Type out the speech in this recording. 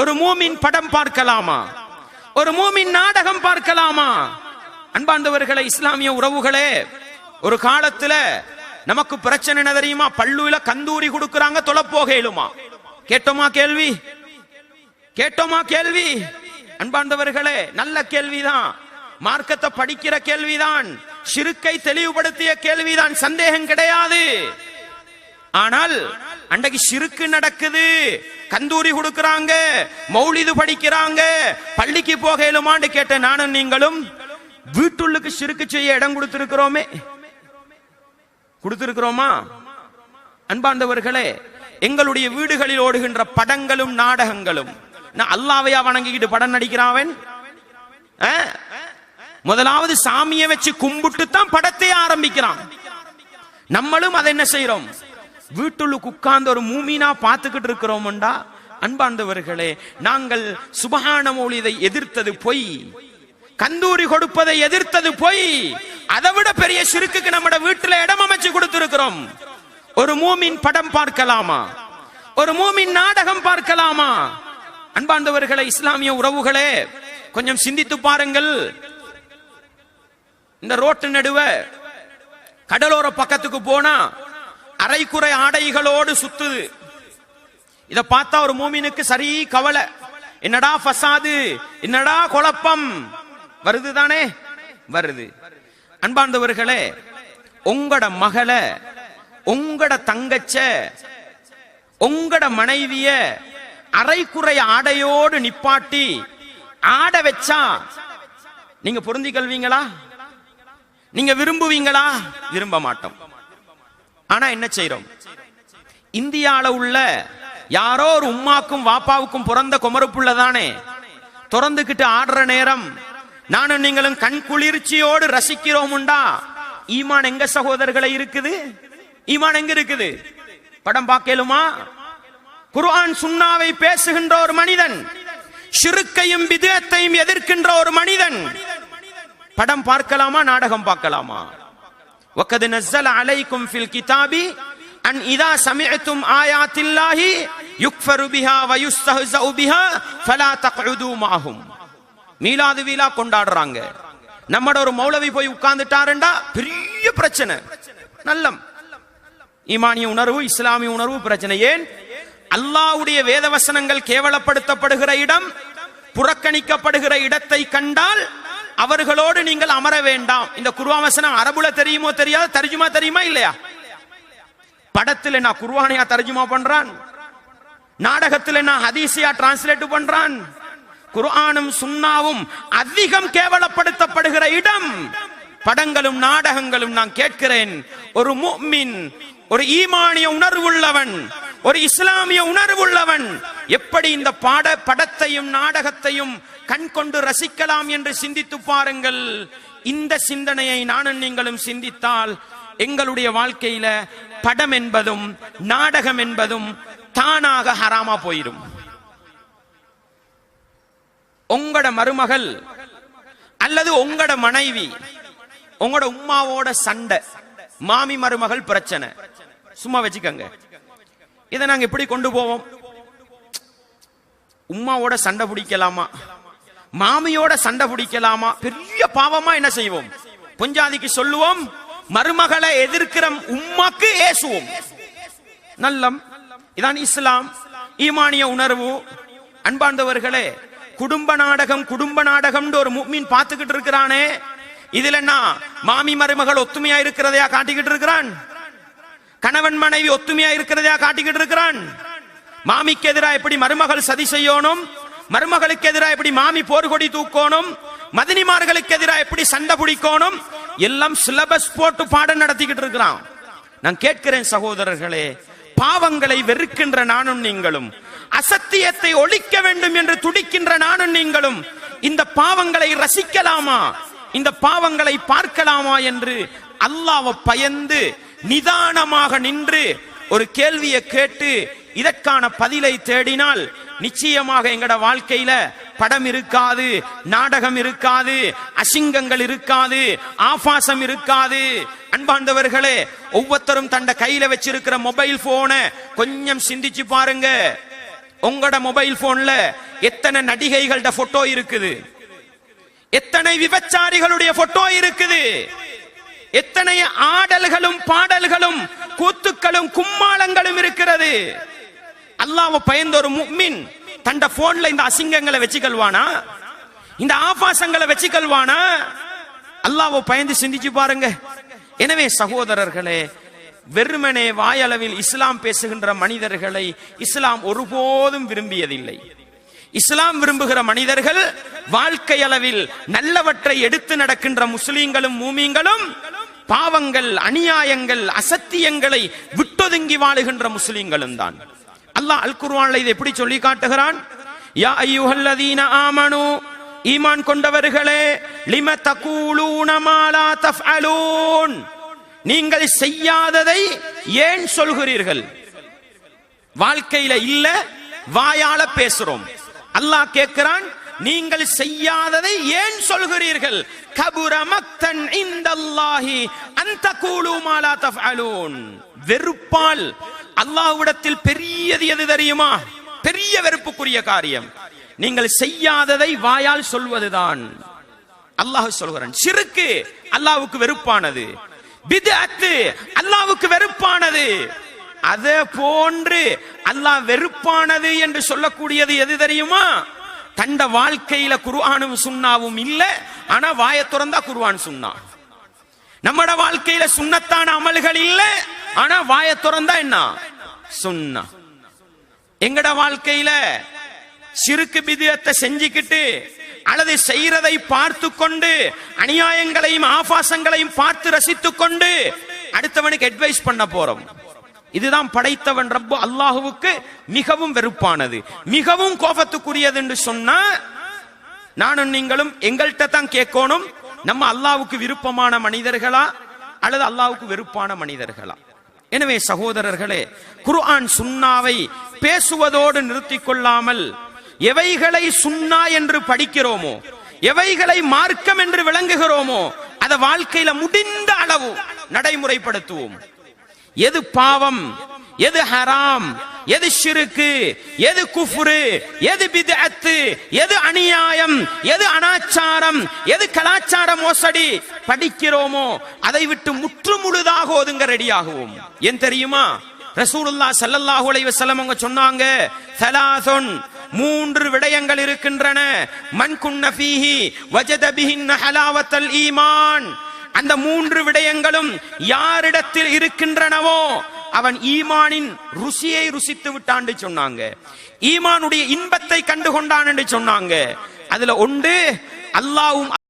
ஒரு மூமின் படம் பார்க்கலாமா? ஒரு மூமின் நாடகம் பார்க்கலாமா? அன்பாண்டவர்களே இஸ்லாமிய உறவுகளே ஒரு காலத்துல நமக்கு பிரச்சனை என்ன தெரியுமா? பள்ளுவில கந்தூரி கொடுக்கறாங்க தொலை போகையிலுமா கேட்டோமா கேள்வி? கேட்டோமா கேள்வி? அன்பாண்டவர்களே நல்ல கேள்விதான். மார்க்கத்தை படிக்கிற கேள்விதான். சிறுக்கை தெளிவுபடுத்திய கேள்விதான். சந்தேகம் கிடையாது. ஆனால் அன்றைக்கு சிறுக்கு நடக்குது. கந்தூரி கொடுக்கறாங்க. மௌலிது படிக்கிறாங்க. பள்ளிக்கு போகையிலுமான்னு கேட்ட நானும் நீங்களும் வீட்டுள்ளுக்கு சிறுக்கு செய்ய இடம் கொடுத்திருக்கிறோமே. கொடுத்திருக்கிறோமா? அன்பார்ந்தவர்களே எங்களுடைய வீடுகளில் ஓடுகின்ற படங்களும் நாடகங்களும் நான் அல்லாவையா வணங்கிக்கிட்டு படம் நடிக்கிறாவன்? ஆ? முதலாவது சாமியை வச்சு கும்பிட்டு தான் படத்தை ஆரம்பிக்கிறான். நம்மளும் அதை என்ன செய்யறோம் வீட்டுள்ளுக்கு உட்கார்ந்து ஒரு மூமினா பார்த்துக்கிட்டு இருக்கிறோம்டா அன்பாண்டவர்களே நாங்கள் சுபஹான மொழியை எதிர்த்தது பொய். கந்தூரி கொடுப்பதை எதிர்த்தது பொய். அதை விட பெரிய சிறுக்குக்கு நம்ம வீட்டுல இடம் அமைச்சு கொடுத்திருக்கிறோம். ஒரு மூமின் படம் பார்க்கலாமா? ஒரு மூமின் நாடகம் பார்க்கலாமா? அன்பாண்டவர்களே இஸ்லாமிய உறவுகளே கொஞ்சம் சிந்தித்து பாருங்கள். இந்த ரோட்டு நடுவ கடலோர பக்கத்துக்கு போனா அரைக்குறை ஆடைகளோடு சுத்துது. இத பார்த்தா ஒரு மூமினுக்கு சரி கவலை. என்னடா ஃபசாது? என்னடா குழப்பம்? வருது தானே? வருது. அன்பார்ந்தவர்களே உங்களோட மகளை உங்களோட தங்கச்ச உங்களோட மனைவிய அரைக்குறை ஆடையோடு நிப்பாட்டி ஆட வச்சா நீங்க பொருந்திக்கொள்வீங்களா நீங்க விரும்புவீங்களா? விரும்ப மாட்டோம். ஆனா என்ன செய்யறோம் இந்தியால உள்ள யாரோ ஒரு உம்மாக்கும் வாப்பாவுக்கும் பிறந்த குமரப்புள்ள தானே. திறந்துகிட்டு ஆடுற நேரம் நானும் நீங்களும் கண் குளிர்ச்சியோடு ரசிக்கிறோமுண்டா? ஈமான் எங்க சகோதரர்களை இருக்குது? ஈமான் எங்க இருக்குது? படம் பார்க்கலுமா? குர்ஆன் சுன்னாவை பேசுகின்ற ஒரு மனிதன் சிறுக்கையும் விதத்தையும் எதிர்க்கின்ற ஒரு மனிதன். படம் பார்க்கலாமா? நாடகம் பார்க்கலாமா? وقد نزل عليكم في الكتاب أن إذا سمعتم آيات الله يكفر بها ويستهزأ بها فلا تقعدوا معهم மீலாது வீலா கொண்டாடுறாங்க நம்மட ஒரு மௌலவி போய் உட்கார்ந்துட்டாருண்டா பெரிய பிரச்சனை நல்லம் ஈமானிய உணர்வு இஸ்லாமிய உணர்வு பிரச்சனை ஏன் அல்லாஹ்வுடைய வேதவசனங்கள் கேவலப்படுத்தப்படுகிற இடம் புறக்கணிக்கப்படுகிற இடத்தை கண்டால் அவர்களோடு நீங்கள் அமர வேண்டாம். இந்த குர்வாவசனம் அரபுல தெரியுமோ தெரியாது தர்ஜுமா தெரியுமா இல்லையா? படத்தில் நான் குர்வானையா தர்ஜுமா பண்றான். நாடகத்தில் நான் ஹதீசியா டிரான்ஸ்லேட் பண்றான். குர்ஆனும் சுன்னாவும் அதிகம் கேவலப்படுத்தப்படுகிற இடம். படங்களும் நாடகங்களும் நான் கேட்கிறேன். ஒரு முஃமின் ஒரு ஈமானிய உணர்வுள்ளவன் ஒரு இஸ்லாமிய உணர்வுள்ளவன் எப்படி இந்த பாட படத்தையும் நாடகத்தையும் கண் கொண்டு ரசிக்கலாம் என்று சிந்தித்து பாருங்கள். இந்த சிந்தனையை நானும் நீங்களும் சிந்தித்தால் எங்களுடைய வாழ்க்கையில படம் என்பதும் நாடகம் என்பதும் தானாக ஹராமா போயிடும். உங்களோட மருமகள் அல்லது உங்களோட மனைவி உங்களோட உம்மாவோட சண்டை மாமி மருமகள் பிரச்சனை. சும்மா வச்சுக்கோங்க. இதை நாங்க எப்படி கொண்டு போவோம்? உம்மாவோட சண்டை பிடிக்கலாமா? மாமியோட சண்டை பிடிக்கலாமா? பெரிய பாவமா என்ன செய்வோம்? பொஞ்சாதிக்கு சொல்லுவோம் மருமகளை எதிர்க்கிற உம்மாக்கு ஏசுவோம். நல்லம். இதான் இஸ்லாம். ஈமானிய உணர்வு. அன்பார்ந்தவர்களே குடும்ப நாடகம் குடும்ப நாடகம்னு ஒரு மீன் பார்த்துக்கிட்டு இருக்கிறானே. இதுல என்ன? மாமி மருமகள் ஒத்துமையா இருக்கிறதையா காட்டிக்கிட்டு இருக்கிறான்? கணவன் மனைவி ஒத்துமையா இருக்கிறதையா காட்டிக்கிட்டு இருக்கிறான்? மாமிக்கு எதிராக எப்படி மருமகள் சதி செய்யணும்? மருமகளுக்கு எதிராக எப்படி மாமி போர்கொடி தூக்கணும்? மதினிமார்களுக்கு எதிராக எப்படி சண்டை பிடிக்கணும்? எல்லாம் சிலபஸ் போட்டு பாடம் நடத்திக்கிட்டு இருக்கிறான். நான் கேட்கிறேன் சகோதரர்களே பாவங்களை வெறுக்கின்ற நானும் நீங்களும் அசத்தியத்தை ஒழிக்க வேண்டும் என்று துடிக்கின்ற நானும் நீங்களும் இந்த பாவங்களை ரசிக்கலாமா? இந்த பாவங்களை பார்க்கலாமா என்று அல்லாஹ்வை பயந்து நிதானமாக நின்று ஒரு கேள்வியை கேட்டு இதற்கான பதிலை தேடினால் நிச்சயமாக எங்கட வாழ்க்கையில படம் இருக்காது நாடகம் இருக்காது அசிங்கங்கள் இருக்காது ஆபாசம் இருக்காது. அன்பார்ந்தவர்களே ஒவ்வொருத்தரும் தண்ட கையில வச்சிருக்கிற மொபைல் போனை கொஞ்சம் சிந்திச்சு பாருங்க. உங்களோட மொபைல் போன்ல எத்தனை நடிகைகளோட போட்டோ இருக்குது? எத்தனை விபச்சாரிகளுடைய போட்டோ இருக்குது? எத்தனை ஆடல்களும் பாடல்களும் கூத்துக்களும் கும்மாளங்களும் இருக்கிறது. அல்லாஹ் பயந்த ஒரு முக்மின் தண்ட போன்ல இந்த அசிங்கங்களை வச்சுக்கல்வானா இந்த ஆபாசங்களை வச்சுக்கல்வானா அல்லாஹ் பயந்து சிந்திச்சு பாருங்க. எனவே சகோதரர்களே வெறுமனே வாயளவில் இஸ்லாம் பேசுகின்ற மனிதர்களை இஸ்லாம் ஒருபோதும் விரும்பியதில்லை. இஸ்லாம் விரும்புகிற மனிதர்கள் வாழ்க்கை அளவில் நல்லவற்றை எடுத்து நடக்கின்ற முஸ்லீம்களும் மூமீங்களும் பாவங்கள் அநியாயங்கள் அசத்தியங்களை விட்டொதுங்கி வாழுகின்ற முஸ்லீம்களும் தான். அல்லாஹ் அல் குர்வான்ல இதை எப்படி சொல்லி காட்டுகிறான்? யா ஐயுஹல்லதீன ஆமனு ஈமான் கொண்டவர்களே லிம தகூலூன மாலா தஃஅலூன்? நீங்கள் செய்யாததை ஏன் சொல்கிறீர்கள்? வாழ்க்கையில இல்ல வாயால பேசுறோம். அல்லாஹ் கேட்கிறான் நீங்கள் செய்யாததை ஏன் சொல்கிறீர்கள்? கபுர மக்தன் இந்தல்லாஹி அந்த கூலு மாலா தஃஅலூன். வெறுப்பால் அல்லாஹ்விடத்தில் பெரியது எது தெரியுமா? பெரிய வெறுப்புக்குரிய காரியம். நீங்கள் செய்யாததை வாயால் சொல்வதுதான். அல்லாஹ் சொல்கிறான் சிறுக்கு அல்லாஹ்வுக்கு வெறுப்பானது பித்அத்து அல்லாஹ்வுக்கு வெறுப்பானது. அதே போன்று அல்லாஹ் வெறுப்பானது என்று சொல்லக்கூடியது எது தெரியுமா? தண்ட வாழ்க்கையில குருவானும் சுண்ணாவும் இல்ல ஆனா வாய திறந்தா குருவான் சுண்ணா நம்மட வாழ்க்கையில சுண்ணத்தான அமல்கள் இல்ல ஆனா வாய திறந்தா என்ன? சுண்ணா எங்கட வாழ்க்கையில சிறுக்கு பிதியத்தை செஞ்சுக்கிட்டு அல்லது செய்யறதை பார்த்து கொண்டு அநியாயங்களையும் ஆபாசங்களையும் பார்த்து ரசித்துக் கொண்டு அடுத்தவனுக்கு அட்வைஸ் பண்ண போறோம். இதுதான் படைத்தவன் ரப்பு அல்லாஹுவுக்கு மிகவும் வெறுப்பானது. மிகவும் கோபத்துக்குரியது என்று சொன்னா நானும் நீங்களும் எங்கள்கிட்ட தான் கேட்கணும். நம்ம அல்லாவுக்கு விருப்பமான மனிதர்களா அல்லது அல்லாவுக்கு வெறுப்பான மனிதர்களா? எனவே சகோதரர்களே குர்ஆன் சுன்னாவை பேசுவதோடு நிறுத்தி கொள்ளாமல் எவைகளை சுன்னா என்று படிக்கிறோமோ எவைகளை மார்க்கம் என்று விளங்குகிறோமோ அதை வாழ்க்கையில முடிந்த அளவு நடைமுறைப்படுத்துவோம். எது பாவம் எது ஹராம் எது ஷிருக்கு எது குஃபுரு எது பிதத்து எது அநியாயம் எது அனாச்சாரம் எது கலாச்சார மோசடி படிக்கிறோமோ அதை விட்டு முற்று முழுதாக ஒதுங்க ரெடியாகுவோம் ஏன் தெரியுமா? ரசூலுல்லா சல்லல்லாஹு அலைஹி வஸல்லம் அவங்க சொன்னாங்க சலாசுன் மூன்று விடயங்கள் இருக்கின்றன. மன் குன்ன ஃபீஹி வஜத பிஹின் ஹலாவத்தல் ஈமான். அந்த மூன்று விடயங்களும் யாரிடத்தில் இருக்கின்றனவோ அவன் ஈமானின் ருசியை ருசித்து விட்டான்னு சொன்னாங்க. ஈமானுடைய இன்பத்தை கண்டு கொண்டான் என்று சொன்னாங்க. அதுல ஒன்று அல்லாவும்